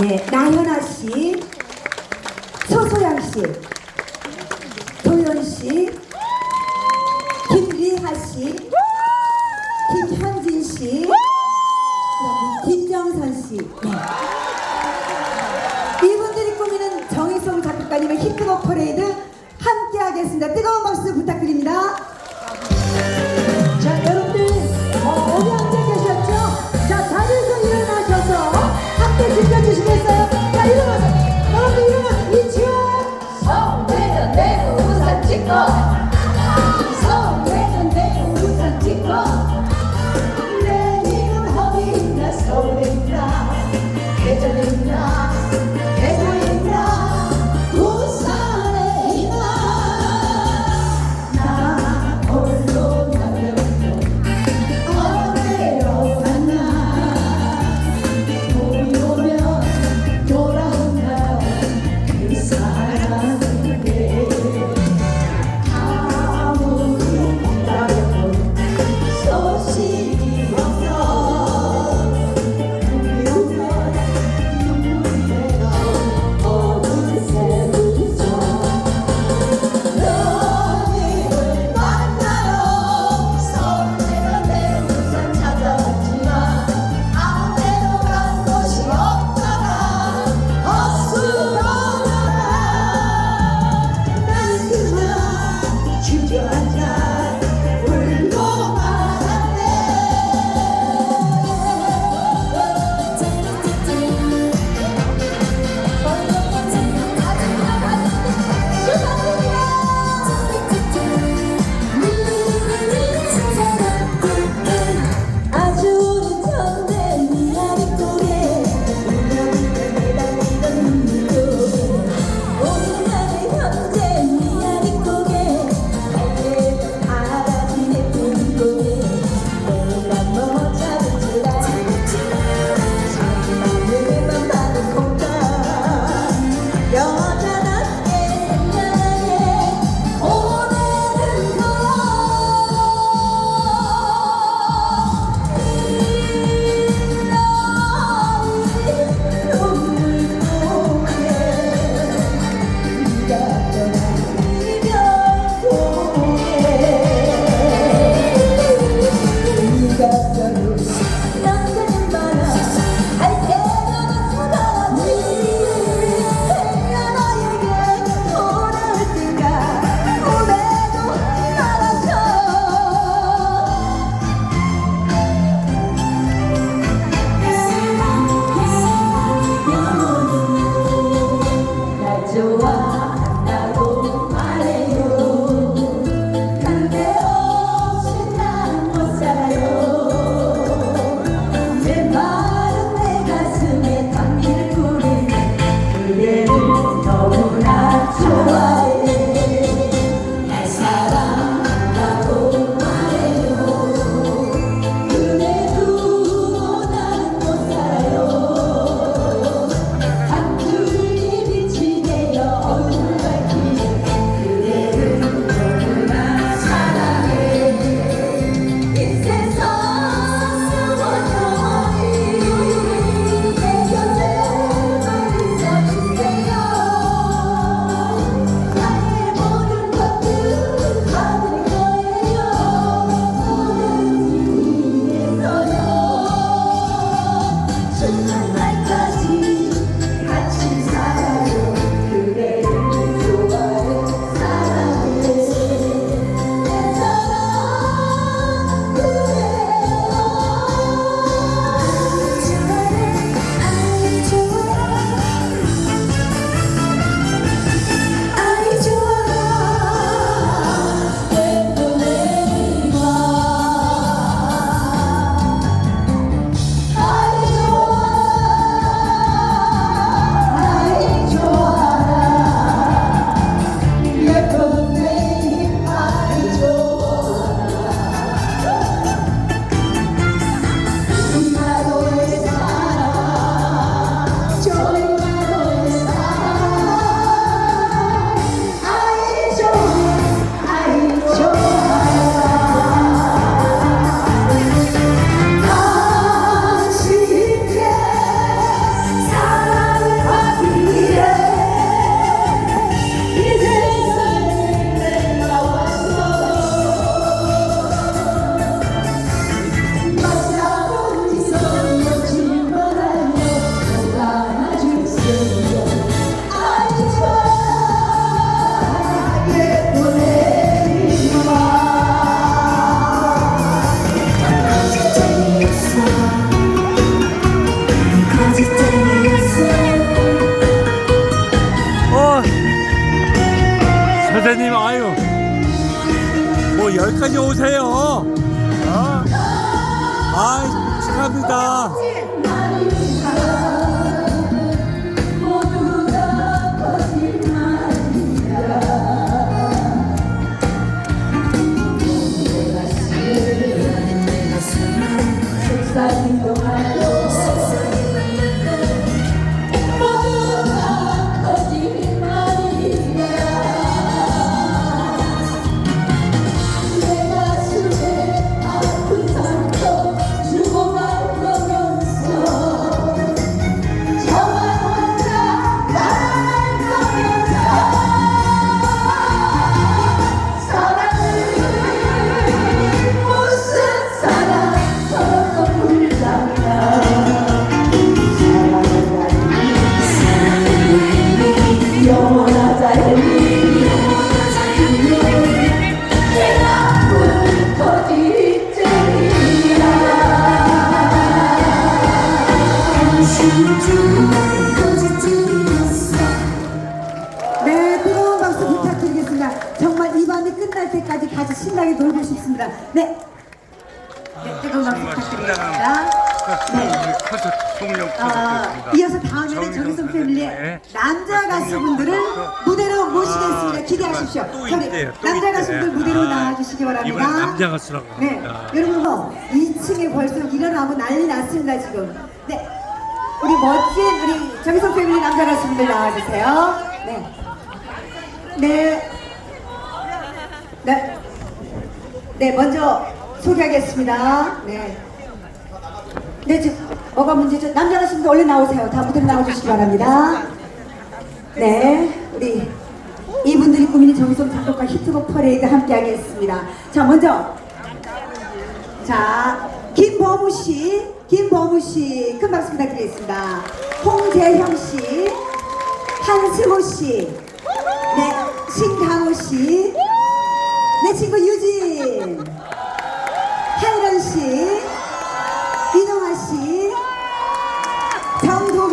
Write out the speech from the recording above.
네, 나현아 씨, 서소양 씨, 도현 씨, 김리하 씨, 김현진 씨, 김정선 씨. 네. 이분들이 꾸미는 정희성 작곡가님의 히트곡 퍼레이드 함께 하겠습니다. 뜨거운 박수 부탁드립니다. 주세요. 어? 아, 축하합니다. 네, 뜨거운 박수 부탁드리겠습니다. 정말 이 밤이 끝날 때까지 같이 신나게 놀고 싶습니다. 네. 네, 뜨거운 박수 부탁드리겠습니다. 네. 콘서트 아, 이어서 다음에는 정성 패밀리의 남자 가수분들을 무대로 모시겠습니다. 기대하십시오. 아, 또 저기 있대요, 또 남자 있대. 가수분들 무대로 아, 나와주시기 바랍니다. 이번엔 남자 가수라고 네, 합니다. 여러분 뭐 2층에 벌써 일어나고 난리 났습니다 지금. 네, 우리 멋진 우리 정성 패밀리 남자 가수분들 나와주세요. 네, 네, 네, 네 먼저 소개하겠습니다. 네. 네, 지금 뭐가 문제죠? 남자 가수분들 얼른 나오세요. 다 무대로 나와주시기 바랍니다. 네, 우리 이분들이 꾸미는 정성 작곡가 히트곡 퍼레이드 함께 하겠습니다. 자, 먼저 자, 김범우 씨, 김범우 씨, 큰 박수 부탁드리겠습니다. 홍재형 씨, 한승호 씨, 네, 신강호 씨, 내 친구 유진,